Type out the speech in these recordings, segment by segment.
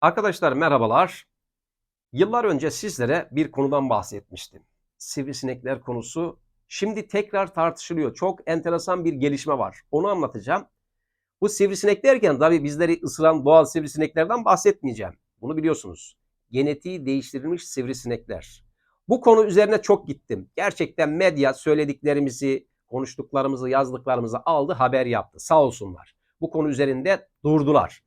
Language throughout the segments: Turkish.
Arkadaşlar merhabalar. Yıllar önce sizlere bir konudan bahsetmiştim. Sivrisinekler konusu şimdi tekrar tartışılıyor. Çok enteresan bir gelişme var. Onu anlatacağım. Bu sivrisinek derken tabii bizleri ısıran doğal sivrisineklerden bahsetmeyeceğim. Bunu biliyorsunuz. Genetiği değiştirilmiş sivrisinekler. Bu konu üzerine çok gittim. Gerçekten medya söylediklerimizi, konuştuklarımızı, yazdıklarımızı aldı, haber yaptı. Sağ olsunlar. Bu konu üzerinde durdular.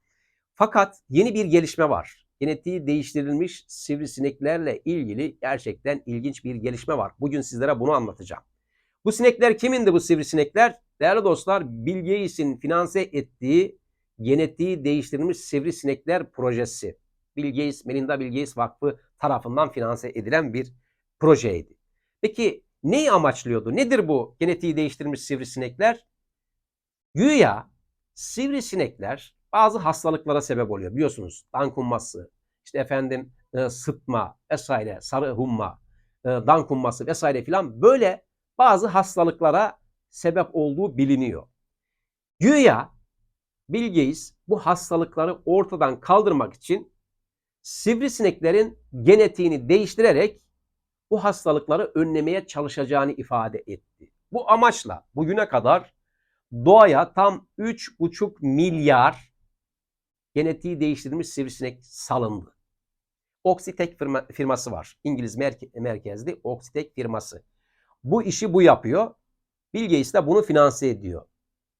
Fakat yeni bir gelişme var. Genetiği değiştirilmiş sivrisineklerle ilgili gerçekten ilginç bir gelişme var. Bugün sizlere bunu anlatacağım. Bu sinekler kimindi bu sivrisinekler? Değerli dostlar Bill Gates'in finanse ettiği genetiği değiştirilmiş sivrisinekler projesi. Bill Gates, Melinda Bill Gates Vakfı tarafından finanse edilen bir projeydi. Peki neyi amaçlıyordu? Nedir bu genetiği değiştirilmiş sivrisinekler? Güya sivrisinekler bazı hastalıklara sebep oluyor. Biliyorsunuz dankunması, işte efendim e, sıtma vesaire, sarı humma, e, dankunması vesaire filan böyle bazı hastalıklara sebep olduğu biliniyor. Güya Bill Gates bu hastalıkları ortadan kaldırmak için sivrisineklerin genetiğini değiştirerek bu hastalıkları önlemeye çalışacağını ifade etti. Bu amaçla bugüne kadar doğaya tam 3,5 milyar genetiği değiştirilmiş sivrisinek salındı. Oxitec firma, firması var. İngiliz merke, merkezli Oxitec firması. Bu işi bu yapıyor. Bill Gates de bunu finanse ediyor.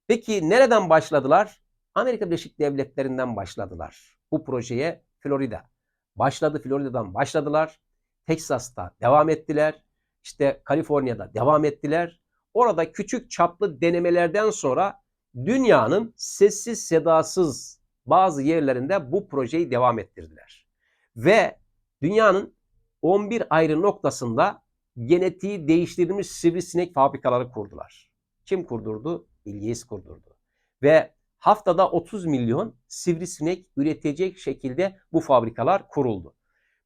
Peki nereden başladılar? Amerika Birleşik Devletleri'nden başladılar. Bu projeye Florida. Başladı Florida'dan başladılar. Texas'ta devam ettiler. İşte Kaliforniya'da devam ettiler. Orada küçük çaplı denemelerden sonra dünyanın sessiz sedasız bazı yerlerinde bu projeyi devam ettirdiler. Ve dünyanın 11 ayrı noktasında genetiği değiştirilmiş sivrisinek fabrikaları kurdular. Kim kurdurdu? İlgiyiz kurdurdu. Ve haftada 30 milyon sivrisinek üretecek şekilde bu fabrikalar kuruldu.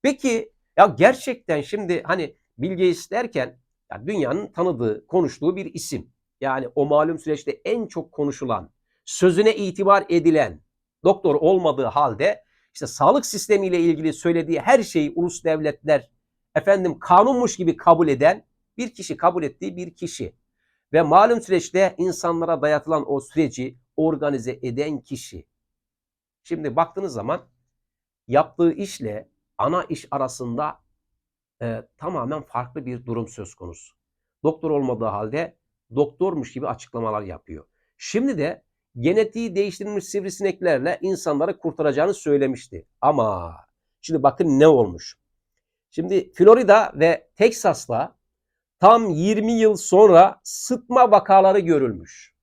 Peki ya gerçekten şimdi hani Bill Gates derken ya dünyanın tanıdığı, konuştuğu bir isim. Yani o malum süreçte en çok konuşulan, sözüne itibar edilen doktor olmadığı halde işte sağlık sistemiyle ilgili söylediği her şeyi ulus devletler efendim kanunmuş gibi kabul eden bir kişi kabul ettiği bir kişi ve malum süreçte insanlara dayatılan o süreci organize eden kişi. Şimdi baktığınız zaman yaptığı işle ana iş arasında e, tamamen farklı bir durum söz konusu. Doktor olmadığı halde doktormuş gibi açıklamalar yapıyor. Şimdi de genetiği değiştirilmiş sivrisineklerle insanları kurtaracağını söylemişti. Ama şimdi bakın ne olmuş. Şimdi Florida ve Teksas'ta tam 20 yıl sonra sıtma vakaları görülmüş.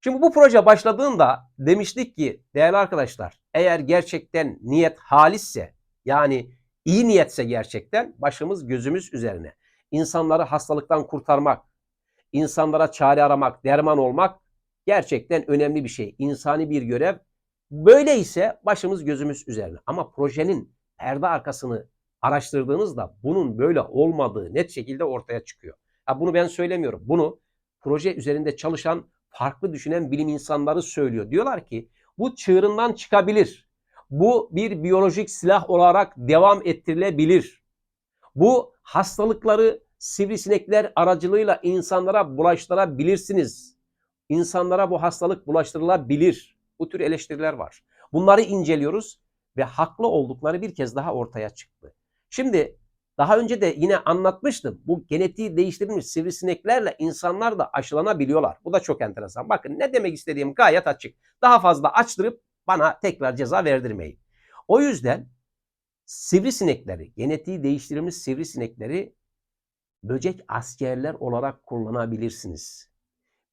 Şimdi bu proje başladığında demiştik ki değerli arkadaşlar eğer gerçekten niyet halisse yani iyi niyetse gerçekten başımız gözümüz üzerine. İnsanları hastalıktan kurtarmak, insanlara çare aramak, derman olmak gerçekten önemli bir şey. İnsani bir görev. Böyleyse başımız gözümüz üzerine. Ama projenin perde arkasını araştırdığınızda bunun böyle olmadığı net şekilde ortaya çıkıyor. Ya bunu ben söylemiyorum. Bunu proje üzerinde çalışan farklı düşünen bilim insanları söylüyor. Diyorlar ki bu çığırından çıkabilir. Bu bir biyolojik silah olarak devam ettirilebilir. Bu hastalıkları sivrisinekler aracılığıyla insanlara bulaştırabilirsiniz. İnsanlara bu hastalık bulaştırılabilir. Bu tür eleştiriler var. Bunları inceliyoruz ve haklı oldukları bir kez daha ortaya çıktı. Şimdi daha önce de yine anlatmıştım. Bu genetiği değiştirilmiş sivrisineklerle insanlar da aşılanabiliyorlar. Bu da çok enteresan. Bakın ne demek istediğim gayet açık. Daha fazla açtırıp bana tekrar ceza verdirmeyin. O yüzden sivrisinekleri, genetiği değiştirilmiş sivrisinekleri böcek askerler olarak kullanabilirsiniz.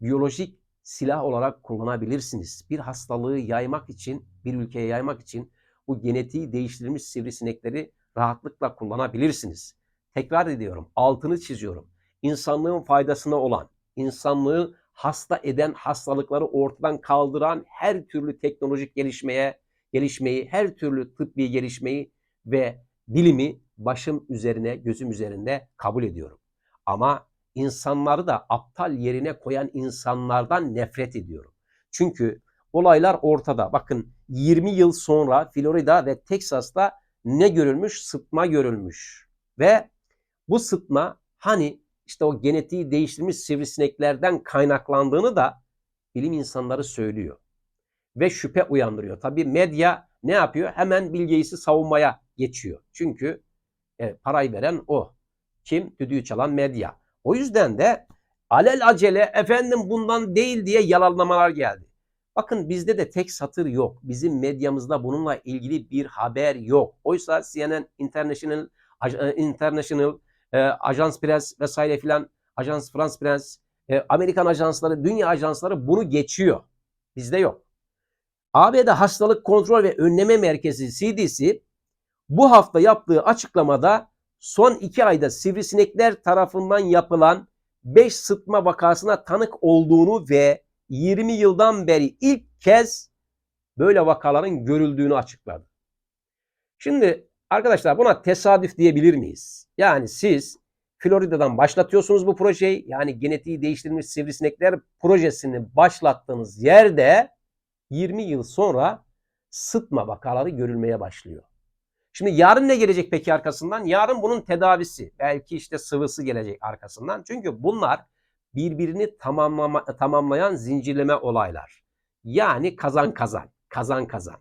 Biyolojik silah olarak kullanabilirsiniz. Bir hastalığı yaymak için, bir ülkeye yaymak için bu genetiği değiştirilmiş sivrisinekleri rahatlıkla kullanabilirsiniz. Tekrar ediyorum, altını çiziyorum. İnsanlığın faydasına olan, insanlığı hasta eden hastalıkları ortadan kaldıran her türlü teknolojik gelişmeye, gelişmeyi, her türlü tıbbi gelişmeyi ve bilimi başım üzerine, gözüm üzerinde kabul ediyorum. Ama insanları da aptal yerine koyan insanlardan nefret ediyorum. Çünkü olaylar ortada. Bakın 20 yıl sonra Florida ve Teksas'ta ne görülmüş? Sıtma görülmüş. Ve bu sıtma hani işte o genetiği değiştirmiş sivrisineklerden kaynaklandığını da bilim insanları söylüyor. Ve şüphe uyandırıyor. Tabii medya ne yapıyor? Hemen Bill savunmaya geçiyor. Çünkü e, parayı veren o. Kim? Düdüğü çalan medya. O yüzden de alel acele efendim bundan değil diye yalanlamalar geldi. Bakın bizde de tek satır yok. Bizim medyamızda bununla ilgili bir haber yok. Oysa CNN International, e, International e, Ajans Press vesaire filan, Ajans France Press, e, Amerikan ajansları, dünya ajansları bunu geçiyor. Bizde yok. ABD Hastalık Kontrol ve Önleme Merkezi CDC bu hafta yaptığı açıklamada son iki ayda sivrisinekler tarafından yapılan 5 sıtma vakasına tanık olduğunu ve 20 yıldan beri ilk kez böyle vakaların görüldüğünü açıkladı. Şimdi arkadaşlar buna tesadüf diyebilir miyiz? Yani siz Florida'dan başlatıyorsunuz bu projeyi. Yani genetiği değiştirilmiş sivrisinekler projesini başlattığınız yerde 20 yıl sonra sıtma vakaları görülmeye başlıyor. Şimdi yarın ne gelecek peki arkasından? Yarın bunun tedavisi. Belki işte sıvısı gelecek arkasından. Çünkü bunlar birbirini tamamlama, tamamlayan zincirleme olaylar. Yani kazan kazan, kazan kazan.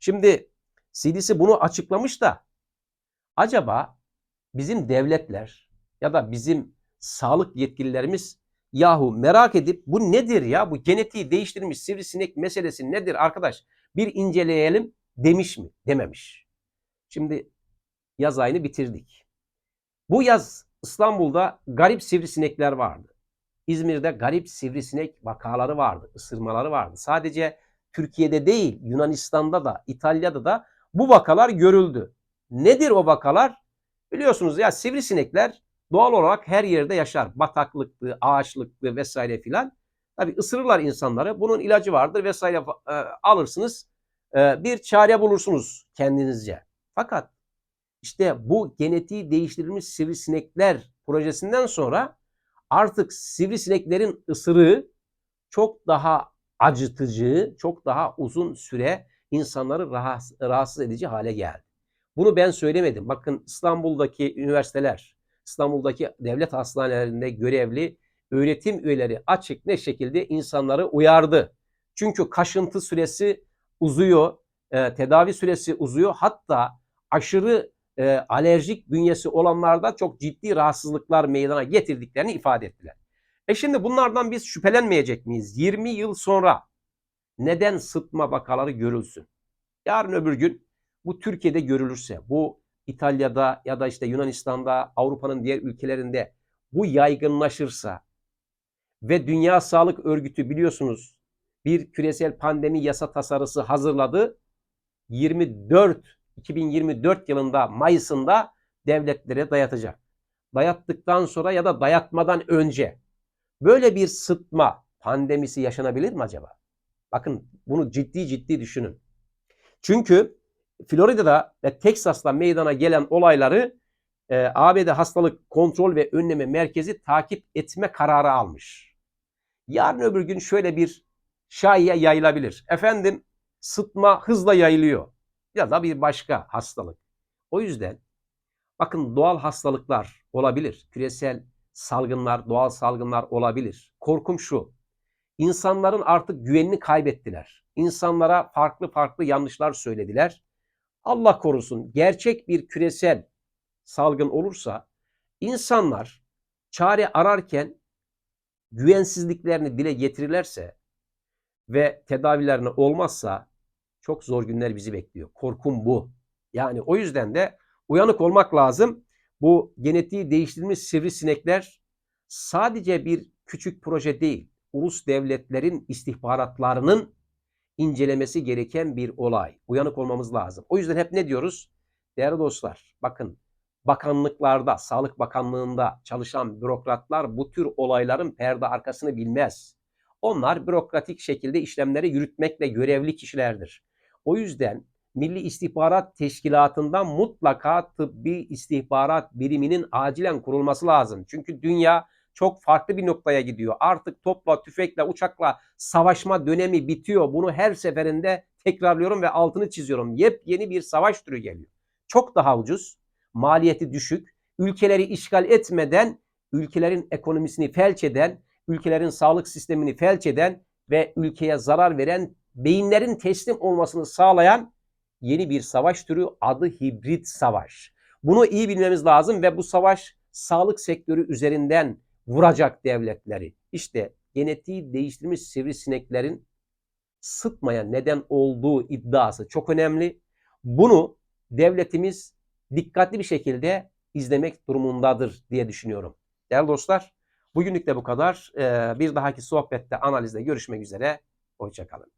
Şimdi CDC bunu açıklamış da acaba bizim devletler ya da bizim sağlık yetkililerimiz yahu merak edip bu nedir ya bu genetiği değiştirmiş sivrisinek meselesi nedir arkadaş bir inceleyelim demiş mi dememiş. Şimdi yaz ayını bitirdik. Bu yaz İstanbul'da garip sivrisinekler vardı. İzmir'de garip sivrisinek vakaları vardı, ısırmaları vardı. Sadece Türkiye'de değil, Yunanistan'da da, İtalya'da da bu vakalar görüldü. Nedir o vakalar? Biliyorsunuz ya sivrisinekler doğal olarak her yerde yaşar. Bataklıktı, ağaçlıktı vesaire filan. Tabi ısırırlar insanları. Bunun ilacı vardır vesaire e, alırsınız. E, bir çare bulursunuz kendinizce. Fakat işte bu genetiği değiştirilmiş sivrisinekler projesinden sonra artık sivrisineklerin ısırığı çok daha acıtıcı, çok daha uzun süre insanları rahatsız edici hale geldi. Bunu ben söylemedim. Bakın İstanbul'daki üniversiteler, İstanbul'daki devlet hastanelerinde görevli öğretim üyeleri açık ne şekilde insanları uyardı. Çünkü kaşıntı süresi uzuyor, e, tedavi süresi uzuyor. Hatta aşırı e, alerjik bünyesi olanlarda çok ciddi rahatsızlıklar meydana getirdiklerini ifade ettiler. E şimdi bunlardan biz şüphelenmeyecek miyiz? 20 yıl sonra neden sıtma vakaları görülsün? Yarın öbür gün bu Türkiye'de görülürse, bu İtalya'da ya da işte Yunanistan'da, Avrupa'nın diğer ülkelerinde bu yaygınlaşırsa ve Dünya Sağlık Örgütü biliyorsunuz bir küresel pandemi yasa tasarısı hazırladı. 24 2024 yılında Mayıs'ında devletlere dayatacak. Dayattıktan sonra ya da dayatmadan önce böyle bir sıtma pandemisi yaşanabilir mi acaba? Bakın bunu ciddi ciddi düşünün. Çünkü Florida'da ve Teksas'ta meydana gelen olayları e, ABD Hastalık Kontrol ve Önleme Merkezi takip etme kararı almış. Yarın öbür gün şöyle bir şaiye yayılabilir. Efendim sıtma hızla yayılıyor ya da bir başka hastalık. O yüzden bakın doğal hastalıklar olabilir. Küresel salgınlar, doğal salgınlar olabilir. Korkum şu. İnsanların artık güvenini kaybettiler. İnsanlara farklı farklı yanlışlar söylediler. Allah korusun gerçek bir küresel salgın olursa insanlar çare ararken güvensizliklerini dile getirirlerse ve tedavilerine olmazsa çok zor günler bizi bekliyor. Korkum bu. Yani o yüzden de uyanık olmak lazım. Bu genetiği değiştirilmiş sivrisinekler sadece bir küçük proje değil. Ulus devletlerin istihbaratlarının incelemesi gereken bir olay. Uyanık olmamız lazım. O yüzden hep ne diyoruz? Değerli dostlar bakın bakanlıklarda, Sağlık Bakanlığı'nda çalışan bürokratlar bu tür olayların perde arkasını bilmez. Onlar bürokratik şekilde işlemleri yürütmekle görevli kişilerdir. O yüzden Milli İstihbarat Teşkilatı'ndan mutlaka tıbbi istihbarat biriminin acilen kurulması lazım. Çünkü dünya çok farklı bir noktaya gidiyor. Artık topla, tüfekle, uçakla savaşma dönemi bitiyor. Bunu her seferinde tekrarlıyorum ve altını çiziyorum. Yepyeni bir savaş türü geliyor. Çok daha ucuz, maliyeti düşük, ülkeleri işgal etmeden ülkelerin ekonomisini felç eden, ülkelerin sağlık sistemini felç eden ve ülkeye zarar veren beyinlerin teslim olmasını sağlayan yeni bir savaş türü adı hibrit savaş. Bunu iyi bilmemiz lazım ve bu savaş sağlık sektörü üzerinden vuracak devletleri. İşte genetiği değiştirmiş sivrisineklerin sıtmaya neden olduğu iddiası çok önemli. Bunu devletimiz dikkatli bir şekilde izlemek durumundadır diye düşünüyorum. Değerli dostlar, bugünlük de bu kadar. Ee, Bir dahaki sohbette, analizde görüşmek üzere. Hoşçakalın.